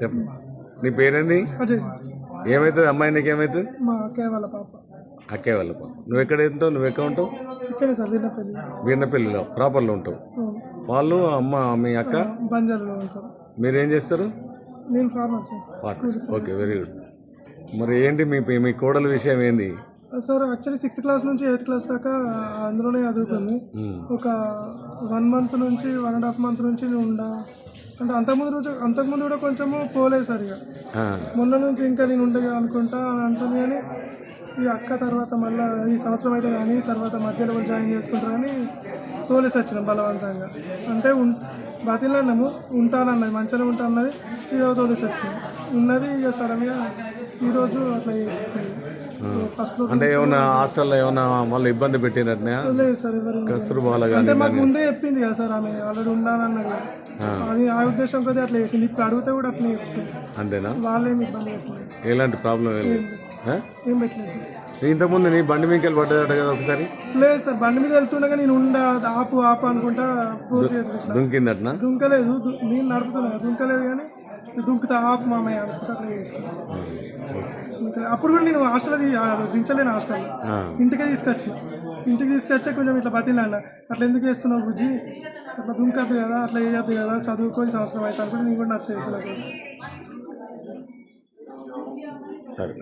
చెప్పు. నీ పేరేంది? అజయ్. ఏమవుతుంది అమ్మాయి నీకు ఏమవుతుంది మా అక్కయ్య వాళ్ళ పాప. అక్కే వాళ్ళ పాప. నువ్వు ఎక్కడ ఉంటావు? నువ్వు ఎక్కడ ఉంటావు ఇక్కడే సార్ వీళ్ళపల్లి వీర్నపల్లిలో ప్రాపర్లో ఉంటావు. వాళ్ళు అమ్మ మీ అక్క? బంజారాలో ఉంటారు. మీరేం చేస్తారు? నేను ఫార్మర్ ఓకే వెరీ గుడ్. మరి ఏంటి మీ మీ కోడల విషయం ఏంది? సార్ యాక్చువల్లీ సిక్స్త్ క్లాస్ నుంచి ఎయిత్ క్లాస్ దాకా అందులోనే చదువుకుంది. ఉమ్, ఒక వన్ మంత్ నుంచి వన్ అండ్ హాఫ్ మంత్ నుంచి ఉండా. అంటే అంతకుముందు రోజు అంతకుముందు కూడా కొంచెము పోలేదు సార్ ఇక. మొన్న నుంచి ఇంకా నేను ఉండగా అనుకుంటా అని అంటుంది కానీ ఈ అక్క తర్వాత మళ్ళీ ఈ సంవత్సరం అయితే కానీ తర్వాత మధ్యలో జాయిన్ చేసుకుంటారు కానీ తోలేసి వచ్చినాం బలవంతంగా. అంటే ఉం బతిలాడినాము ఉంటానన్నది మంచిగా ఉంటా అన్నది ఇక తోలేసి వచ్చినాం ఉన్నది ఇక సడన్గా ఈరోజు అట్లా ఫస్ట్ అంటే ఏమన్నా హాస్టల్లో ఏమన్నా వాళ్ళు ఇబ్బంది పెట్టినట్టునే? లేదు సార్ ఎవరు కస్తూర్బాల అంటే కానీ మాకు ముందే చెప్పింది కదా సార్ ఆమె ఆల్రెడీ ఉండాలన్నది. అది ఆ ఉద్దేశం కొద్దీ అట్లా చేసింది. ఇప్పుడు అడిగితే కూడా అట్లా చెప్తుంది. అంతేనా? వాళ్ళేమి ఇబ్బంది పెట్టలేదు. ఎలాంటి ప్రాబ్లం ఏం లేదు. ఆ? ఏం పెట్టలేదు సార్. ఇంతకుముందు నీ బండి మీకెళ్ళి పడ్డదట కదా ఒకసారి? లేదు సార్ బండి మీద వెళ్తుండగా నేను ఉండ ఆపు ఆపు అనుకుంటా పూర్తి దుంకిందటనా? దుంకలేదు దు- నేను నడుపుతున్నా దుంకలేదు కానీ దుంకుతా ఆపు మామయ్య అనుకుంటా అట్లా చేసిన ఇంకా అప్పుడు కూడా నేను హాస్టల్ దించలేను హాస్టల్. ఇంటికే తీసుకొచ్చిన ఇంటికి తీసుకొచ్చే కొంచెం ఇట్లా బతిలాడిన అట్లా ఎందుకు చేస్తున్నావు బుజ్జి? అట్లా దుంకద్దు కదా అట్లా వేయద్దు కదా చదువుకొని సంవత్సరం అయితే అనుకుంటే నేను కూడా నచ్చేది సరే